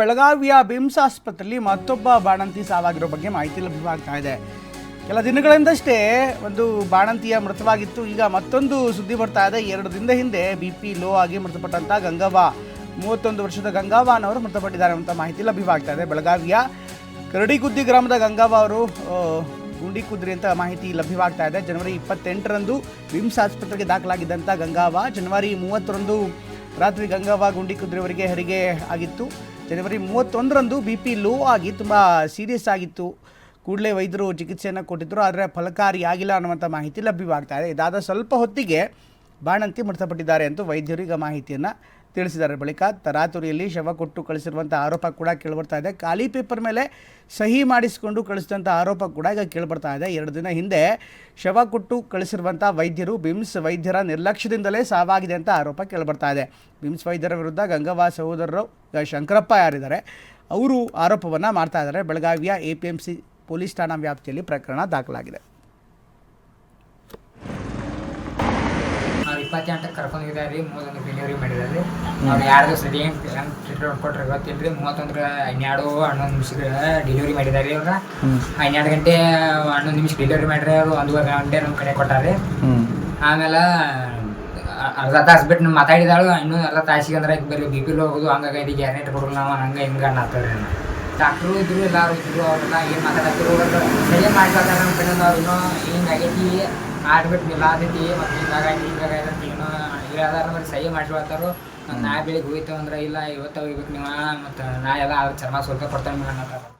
ಬೆಳಗಾವಿಯ ಬಿಮ್ಸ್ ಆಸ್ಪತ್ರೆಯಲ್ಲಿ ಮತ್ತೊಬ್ಬ ಬಾಣಂತಿ ಸಾವಾಗಿರೋ ಬಗ್ಗೆ ಮಾಹಿತಿ ಲಭ್ಯವಾಗ್ತಾ ಇದೆ. ಕೆಲ ದಿನಗಳಿಂದಷ್ಟೇ ಒಂದು ಬಾಣಂತಿಯ ಮೃತವಾಗಿತ್ತು. ಈಗ ಮತ್ತೊಂದು ಸುದ್ದಿ ಬರ್ತಾ ಇದೆ. ಎರಡು ದಿನದ ಹಿಂದೆ ಬಿ ಪಿ ಲೋ ಆಗಿ ಮೃತಪಟ್ಟಂತ ಗಂಗವ್ವ. ಮೂವತ್ತೊಂದು ವರ್ಷದ ಗಂಗಾವ ಅನ್ನೋರು ಮೃತಪಟ್ಟಿದ್ದಾರೆ ಅಂತ ಮಾಹಿತಿ ಲಭ್ಯವಾಗ್ತಾ ಇದೆ. ಬೆಳಗಾವಿಯ ಕರಡಿಗುದ್ದಿ ಗ್ರಾಮದ ಗಂಗಾವ ಅವರು ಗುಂಡಿ ಕುದ್ರಿ ಅಂತ ಮಾಹಿತಿ ಲಭ್ಯವಾಗ್ತಾ ಇದೆ. ಜನವರಿ ಇಪ್ಪತ್ತೆಂಟರಂದು ವಿಮ್ಸ್ ಆಸ್ಪತ್ರೆಗೆ ದಾಖಲಾಗಿದ್ದಂಥ ಗಂಗಾವ ಜನವರಿ ಮೂವತ್ತರಂದು ರಾತ್ರಿ ಗಂಗಾವಾ ಗುಂಡಿ ಕುದುರೆವರೆಗೆ ಹೆರಿಗೆ ಆಗಿತ್ತು. ಜನವರಿ ಮೂವತ್ತೊಂದರಂದು ಬಿ ಪಿ ಲೋ ಆಗಿ ತುಂಬ ಸೀರಿಯಸ್ ಆಗಿತ್ತು. ಕೂಡಲೇ ವೈದ್ಯರು ಚಿಕಿತ್ಸೆಯನ್ನು ಕೊಟ್ಟಿದ್ದರು ಆದರೆ ಫಲಕಾರಿ ಆಗಿಲ್ಲ ಅನ್ನುವಂಥ ಮಾಹಿತಿ ಲಭ್ಯವಾಗ್ತಾ ಇದೆ. ಇದಾದ ಸ್ವಲ್ಪ ಹೊತ್ತಿಗೆ ಬಾಣಂತಿ ಮೃತಪಟ್ಟಿದ್ದಾರೆ ಅಂತ ವೈದ್ಯರು ಈಗ ಮಾಹಿತಿಯನ್ನು ತಿಳಿಸಿದ್ದಾರೆ. ಬಳಿಕ ತರಾತುರಿಯಲ್ಲಿ ಶವ ಕೊಟ್ಟು ಕಳಿಸಿರುವಂಥ ಆರೋಪ ಕೂಡ ಕೇಳಿಬರ್ತಾ ಇದೆ. ಖಾಲಿ ಪೇಪರ್ ಮೇಲೆ ಸಹಿ ಮಾಡಿಸಿಕೊಂಡು ಕಳಿಸಿದಂಥ ಆರೋಪ ಕೂಡ ಈಗ ಕೇಳಿಬರ್ತಾ ಇದೆ. ಎರಡು ದಿನ ಹಿಂದೆ ಶವ ಕೊಟ್ಟು ಕಳಿಸಿರುವಂಥ ವೈದ್ಯರು ಬಿಮ್ಸ್ ವೈದ್ಯರ ನಿರ್ಲಕ್ಷ್ಯದಿಂದಲೇ ಸಾವಾಗಿದೆ ಅಂತ ಆರೋಪ ಕೇಳಿಬರ್ತಾ ಇದೆ. ಬಿಮ್ಸ್ ವೈದ್ಯರ ವಿರುದ್ಧ ಗಂಗವ್ವ ಸಹೋದರರು ಶಂಕರಪ್ಪ ಯಾರಿದ್ದಾರೆ, ಅವರು ಆರೋಪವನ್ನು ಮಾಡ್ತಾ ಇದ್ದಾರೆ. ಬೆಳಗಾವಿಯ A P M C police ಠಾಣಾ ವ್ಯಾಪ್ತಿಯಲ್ಲಿ ಪ್ರಕರಣ ದಾಖಲಾಗಿದೆ ಅವ್ರು ಇಪ್ಪತ್ತೆಂಟಕ್ಕೆ ಕರ್ಕೊಂಡು ಹೋಗಿದ್ದಾರೆ ರೀ, ಮೂವತ್ತೊಂದು ಡೆಲಿವರಿ ಮಾಡಿದ್ದಾರೆ. ಅವ್ರು ಯಾರ್ದು ಸರಿ ಕೊಟ್ಟರೆ ಟ್ರೀಟ್ಮೆಂಟ್ ಕೊಟ್ರೆ, ಗೊತ್ತಿಲ್ಲ ರೀ. ಮೂವತ್ತೊಂದರ ಹನ್ನೆರಡು, ಹನ್ನೊಂದು ನಿಮಿಷ ಡೆಲಿವರಿ ಮಾಡಿದ್ದಾರೆ ಅವ್ರ ಹನ್ನೆರಡು ಗಂಟೆ, ಹನ್ನೊಂದು ನಿಮಿಷ ಡೆಲಿವರಿ ಮಾಡ್ರಿ ಅವರು ಒಂದೂವರೆ ಗಂಟೆ ನಮ್ಮ ಕಡೆ ಕೊಟ್ಟಾರೆ. ಆಮೇಲೆ, ಅರ್ಧ ತಾಸು ಬಿಟ್ಟು ನಮ್ಮ ಮಾತಾಡಿದಾಳು, ಇನ್ನೂ ಅರ್ಧ ತಾಸಿಗೆ ಅಂದ್ರೆ ಬರೀ ಬಿ ಪಿ ಹೋಗೋದು, ಹಂಗಾಗಿ ಗ್ಯಾರಂಟಿ ಕೊಡೋಲ್ಲ ನಾವು, ಹಂಗೆ ಹಿಂಗೆ ಅನ್ನತ್ತಾರೆ ಡಾಕ್ಟ್ರು ಇದ್ರು ಎಲ್ಲರೂ ಇದ್ರು ಅವ್ರನ್ನ ಏನು ಮಾತಾಡತ್ತಿರು ಸರಿ ಮಾಡ್ತಾರೆ ನಮ್ಮ ಕಡೆ ಅವ್ರು ಇನ್ನೂ ಹಿಂಗೆ ಆಗೈತಿ ಆಡ್ಬಿಟ್ಟು ನಿಲ್ಲಾದೈತಿ ಮತ್ತು ಹಿಂಗಾಗಿ ಹಿಂಗಾಗೈತಿ ಅಂತ ಏನೋ ಇರೋದಾರ ಬರೀ ಸಹಿ ಮಾಡ್ಕೊಳ್ತಾರೋ ನಾ ಬೆಳಿಗ್ಗೆ ಹೋಯ್ತು ಅಂದ್ರೆ ಇಲ್ಲ ಇವತ್ತು ಹೋಗ್ಬೇಕು ನೀವು ಮತ್ತು ನಾ ಎಲ್ಲ ಚರ್ಮ ಸ್ವಲ್ಪ ಕೊಡ್ತಾನೆ ಅನ್ನತ್ತಾರ